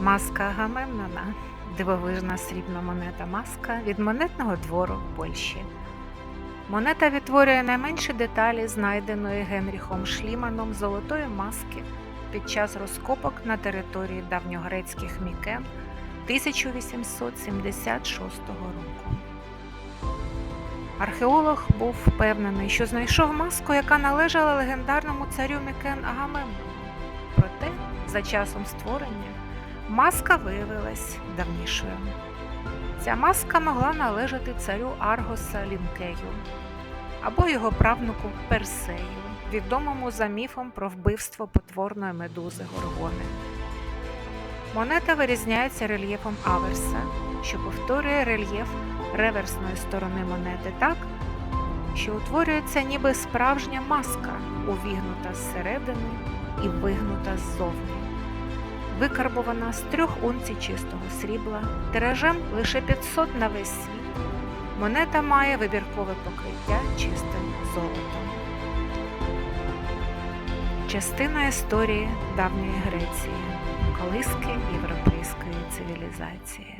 Маска Агамемнона дивовижна срібна монета маска від монетного двору Польщі. Монета відтворює найменші деталі знайденої Генріхом Шліманом золотої маски під час розкопок на території давньогрецьких мікен 1876 року. Археолог був впевнений, що знайшов маску, яка належала легендарному царю Мікен Агамемнону. Проте, за часом створення, маска виявилась давнішою. Ця маска могла належати царю Аргоса Лінкею або його правнуку Персею, відомому за міфом про вбивство потворної медузи Горгони. Монета вирізняється рельєфом аверса, що повторює рельєф реверсної сторони монети так, що утворюється ніби справжня маска, увігнута зсередини і вигнута ззовні. Викарбована з трьох унцій чистого срібла, тиражем лише 500 на весь світ. Монета має вибіркове покриття чистим золотом. Частина історії давньої Греції, колиски європейської цивілізації.